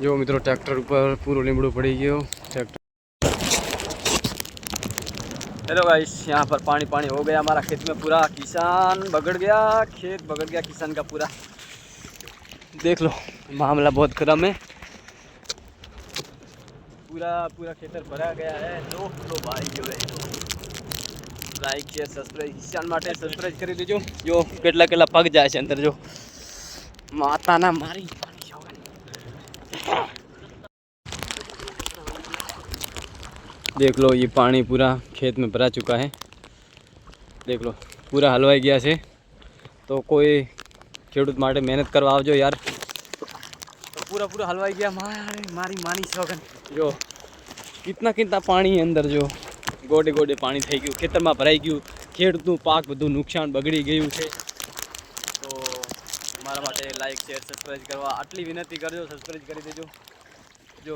જો મિત્રો ટ્રેક્ટર ઉપર પૂરું લીમડું પડી ગયું ट्रैक्टर हेलो गाइस यहाँ पर पानी पानी हो गया हमारा खेत में पूरा किसान बगड़ गया खेत बगड़ गया किसान का पूरा देख लो मामला बहुत गर्म है पूरा पूरा खेतर भरा गया है लो लो भाई जो है લાઈક શેર સબસ્ક્રાઈબ કિસાન માટે સબસ્ક્રાઈબ કરી દેજો જો કેટલા કેટલા પગ જાય છે અંદર જો માતાના મારી देख लो ये पानी पूरा खेत में भरा चुका है देख लो પૂરા હલવાઈ ગયા છે તો કોઈ ખેડૂત માટે મહેનત કરવા આવજો યાર તો પૂરા પૂરા હલવાઈ ગયા મારી મારી માની સોગન જો કિતના કિતના પાણી અંદર જો ગોડે ગોડે પાણી થઈ ગયું ખેતરમાં ભરાઈ ગયું ખેડૂતનું પાક બધું નુકસાન બગડી ગયું છે તો મારા માટે લાઈક, શેર સબસ્ક્રાઈબ કરવા. આટલી વિનંતી કરજો સબસ્ક્રાઈબ કરી દેજો. જો,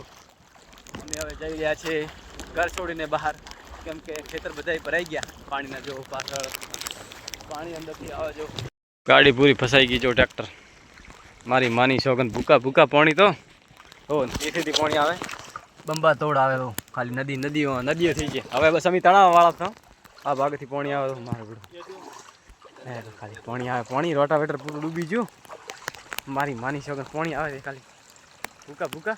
અમે હવે જઈ રહ્યા છે ઘર છોડીને બહાર. કેમ કે ખેતર બધા ભરાઈ ગયા. પાણીના જો પાછળ, પાણી અંદરથી આવે જો. ગાડી પૂરી ફસાઈ ગઈ જો ટ્રેક્ટર. મારી માની સોગન ભૂકા ભૂકા પાણી તો. હો એથી પાણી આવે. બંબા તોડ આવે તો ખાલી નદી, નદીઓ નદીઓ થઈ ગઈ હવે બસ અમે તણાવ વાળા તો આ ભાગથી પાણી આવે તો મારું ખાલી પાણી આવે. પાણી, રોટાવેટર પૂરું ડૂબી ગયું. મારી માની સગન પાણી આવે ખાલી. ભૂકા ભૂકા.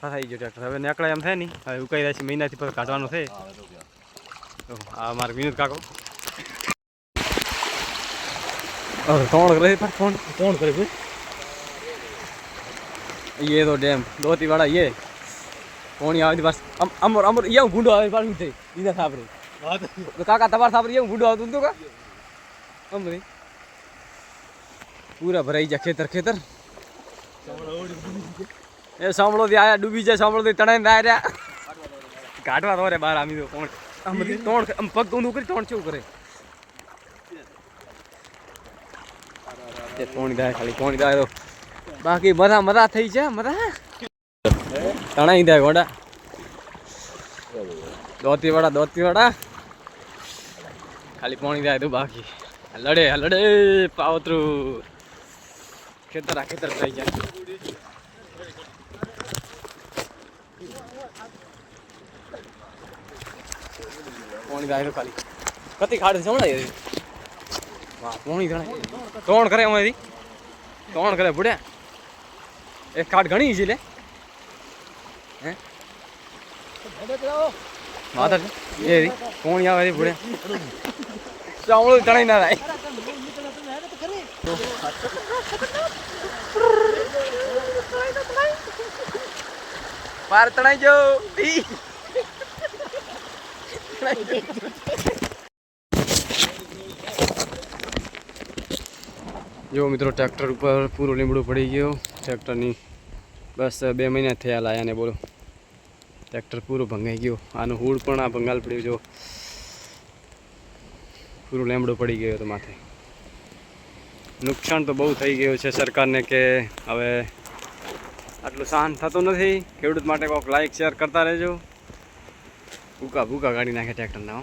ફસાઈ ગયો ટ્રેક્ટર હવે નીકળે એમ થાય નહીં હવે ઉકાઈ રહ્યા છે મહિનાથી પછી કાઢવાનું છે. આ મારે વિનોદ કાકો. હવે કોણ કરે પણ કોણ કરે ભાઈ એ તો ડેમ. દોતી વાળા એ કોણી આવે બસ. અમર અમર એવું ગુંડો આવે પાછું થઈ દીધા સાંભળી કાકા તમારે સાંભળી એવું ગુંડો આવતું હતું કા? અમરી પૂરા ભરાઈ જાય ખેતર ખેતર. એ સાંભળો થી આયા ડૂબી જાય સાંભળો થી તણાઈ ના રહ્યા. કાઢવા તો રે બાર, આમી દો કોણ આમ બધી તોણ આમ પગ ઊંધું કરી તોણ કેવું કરે? પોણી દાય ખાલી દાય તો? બાકી બધા મરા થઈ છે, મરા. તણાઈ દે ઘોડા. દોતી વાળા દોતી વાળા ખાલી પોણી જાય તો બાકી. લડે લડે, પાવતરું. ખેતર આ ખેતર થઈ જાય. પોણી જાય તો ખાલી. કતી ખાડ સમણાય વાહ પોણી ગણાય ત્રણ કરે અમારી. ત્રણ કરે ભૂડ્યા. એક ખાડ ઘણી છે લે. હે? માતા એ રી કોણ આવે ભૂડ્યા. ચાવળો તણાઈ ના થાય. પાર તણાઈ જો જો મિત્રો ટ્રેક્ટર ઉપર પૂરું લીમડું પડી ગયું. ટ્રેક્ટરની બસ બે મહિના થયા લાયાને બોલો. ટ્રેક્ટર પૂરું ભંગાઈ ગયું. આનું હુડ પણ આ ભંગાલ પડ્યું જો. પૂરું લીમડું પડી ગયું હતું માથે. નુકસાન તો બહુ થઈ ગયું છે સરકારને કે હવે આટલું સહન થતું નથી. ખેડૂત માટે કોઈક લાઈક શેર કરતા રહેજો. ભૂકા ભૂકા કાઢી નાખે ટ્રેક્ટરના